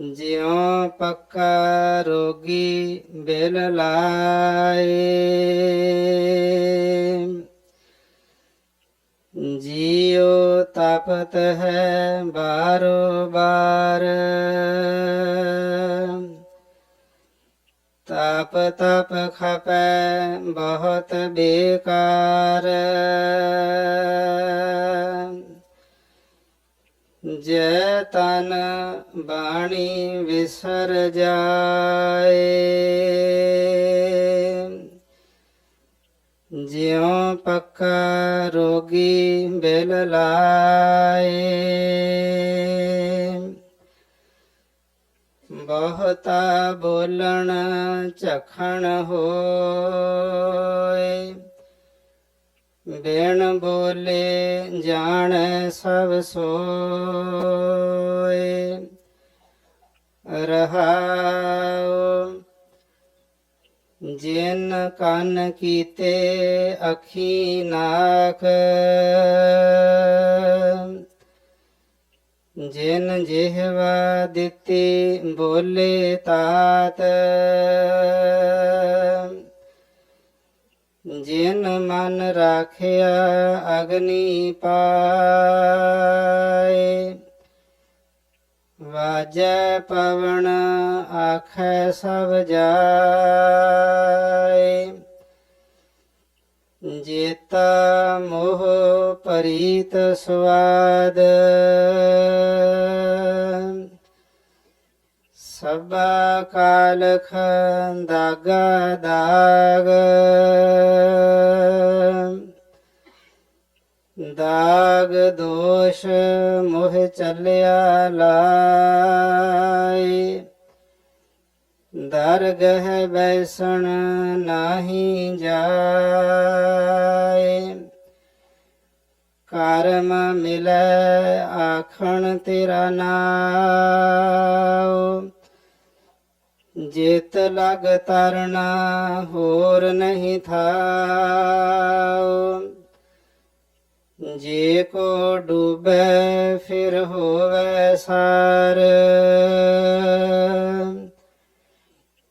ਜਿਉ ਪੱਕਾ ਰੋਗੀ ਬਿਲ ਲਾਏ। ਜਿਉ ਤਪਤ ਹੈ ਬਾਰੋ ਬਾਰ। ਤਪ ਤਪ ਖਪੈ ਬਹੁਤ ਬੇਕਾਰ। ਜੈ ਤਨ ਬਾਣੀ ਵਿਸਰ ਜਾਏ। ਜਿਉ ਪੱਕਾ ਰੋਗੀ ਬਿਲ ਲਾਏ। ਬਹੁਤਾ ਬੋਲਣ ਝਖਣ ਹੋਏ। ਬਿਨ ਬੋਲੇ ਜਾਣ ਸਭ ਸੋਏ। ਰਹਾਉ, ਜਿਨ ਕੰਨ ਕੀਤੇ ਅੱਖੀ ਨਾਖ, ਜਿਨ ਜਿਹਵਾ ਦਿੱਤੀ ਬੋਲੇ ਤਾਤ। ਜਿਨ ਮਨ ਰਾਖਿਆ ਅਗਨੀ ਪਾਏ। ਵਾਜੈ ਪਵਨ ਆਖੈ ਸਭ ਜਾਏ। ਜੇਤਾ ਮੋਹ ਪਰੀਤ ਸਵਾਦ ਸਭਾ ਕਾਲਖ ਦਾਗਾ ਦਾਗ। ਦਾਗ ਦੋਸ਼ ਮੋਹ ਚੱਲਿਆ ਲਾਏ। ਦਰਗਹ ਬੈਸਣ ਨਾਹੀ ਜਾਏ। ਕਰਮ ਮਿਲੈ ਆਖਣ ਤੇਰਾ ਨਾਮ ਜਿਤ ਲਗ ਤਰਨਾ ਹੋਰ ਨਹੀਂ ਥਾਉ। ਜੇ ਕੋ ਡੂਬੈ, ਫਿਰ ਹੋਵੇ ਸਾਰ।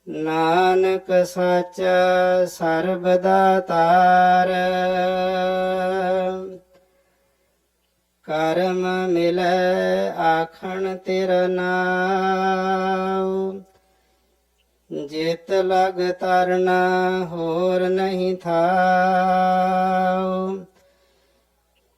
ਨਾਨਕ ਸਾਚਾ ਸਰਬਦਾ ਤਾਰ। ਕਰਮ ਮਿਲੈ, ਆਖਣ ਤੇਰਾ ਨਾਮ ਜਿਤ ਲਗ ਤਰਨਾ ਹੋਰ ਨਹੀਂ ਥਾਉ।